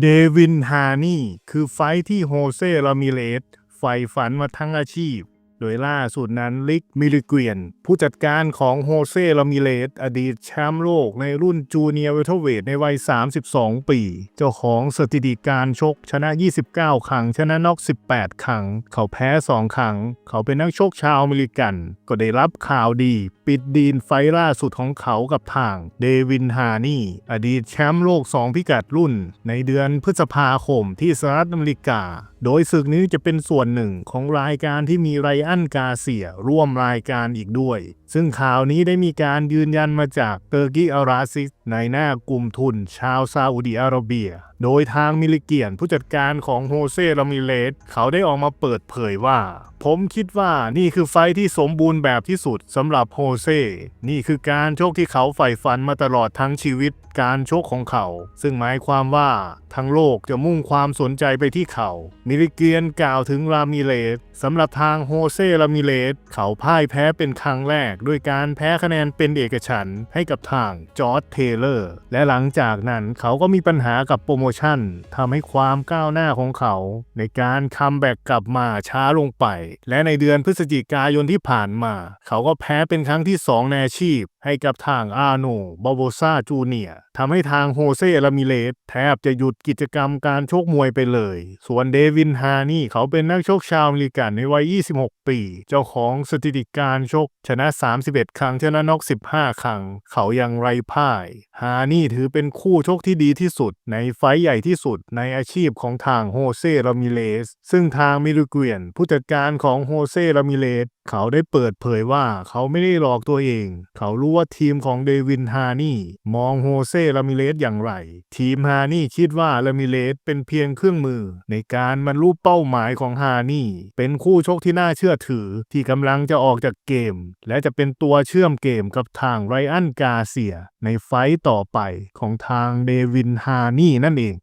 เดวินฮานี่ คือไฟที่โฮเซรามิเลสใฝ่ฝันมาทั้งอาชีพ โดยล่าสุดนั้นลิกมิลิเกียน ผู้จัดการของโฮเซ่ลามิเลสอดีตแชมป์โลกในรุ่นจูเนียร์เวทเวทในวัย 32 ปี เจ้าของสถิติการชกชนะ 29 ครั้ง ชนะน็อก 18 ครั้ง เขาแพ้ 2 ครั้ง เขาเป็นนักชกชาวอเมริกัน ก็ได้รับข่าวดี ปิดดีนไฟล์ล่าสุดของเขากับทางเดวินฮานี่ อดีตแชมป์โลก 2 พิกัดรุ่น ในเดือนพฤษภาคมที่สหรัฐอเมริกา โดยศึกนี้จะเป็นส่วนหนึ่งของรายการที่มีไรอันกาเซียร่วมรายการอีกด้วยซึ่งข่าวนี้ได้มีการยืนยันมาจากเตอร์กีอาราซิสในหน้ากลุ่มทุนชาวซาอุดิอาระเบีย โดยทางมิลิเกียนผู้จัดการของโฮเซลามิเลสเขาได้ออกมาเปิดเผยว่า ผมคิดว่านี่คือไฟที่สมบูรณ์แบบที่สุดสำหรับโฮเซ นี่คือการโชกที่เขาใฝ่ฝันมาตลอดทั้งชีวิตการโชกของเขา ซึ่งหมายความว่าทั้งโลกจะมุ่งความสนใจไปที่เขา มิลิเกียนกล่าวถึงรามิเลสสำหรับทางโฮเซรามิเลสเขาพ่ายแพ้เป็นครั้งแรกด้วยการแพ้คะแนนเป็นเอกฉันท์ให้กับทางจอร์ดเทเลอร์ และหลังจากนั้นเขาก็มีปัญหากับโปรโมชั่นทำให้ความก้าวหน้าของเขา ในการคัมแบ็กกลับมาช้าลงไป และในเดือนพฤศจิกายนที่ผ่านมา เขาก็แพ้เป็นครั้งที่สองในอาชีพ ให้กับทางอาโนบาโบซาจูเนียทำให้ทางโฮเซลามิเลสแทบจะหยุดกิจกรรมการชกมวยไปเลย ส่วนเดวินฮานี่เขาเป็นนักชกชาวอเมริกันในวัย 26 ปี เจ้าของสถิติการชก ชนะ 31 ครั้งชนะน็อก 15 ครั้ง เขายังไร้พ่าย ฮานี่ถือเป็นคู่ชกที่ดีที่สุด ในไฟใหญ่ที่สุดในอาชีพของทางโฮเซลามิเลสซึ่งทางมิรุเกียนผู้จัดการของโฮเซลามิเลส เขาได้เปิดเผยว่าเขาไม่ได้หลอกตัวเอง เขารู้ว่าทีมของเดวินฮานี่มองโฮเซ่ลามิเลสอย่างไร ทีมฮานี่คิดว่าลามิเลสเป็นเพียงเครื่องมือ ในการบรรลุเป้าหมายของฮานี่เป็นคู่ชกที่น่าเชื่อถือที่กำลังจะออกจากเกม และจะเป็นตัวเชื่อมเกมกับทางไรอันกาเซีย ในไฟต์ต่อไปของทางเดวินฮานี่นั่นเอง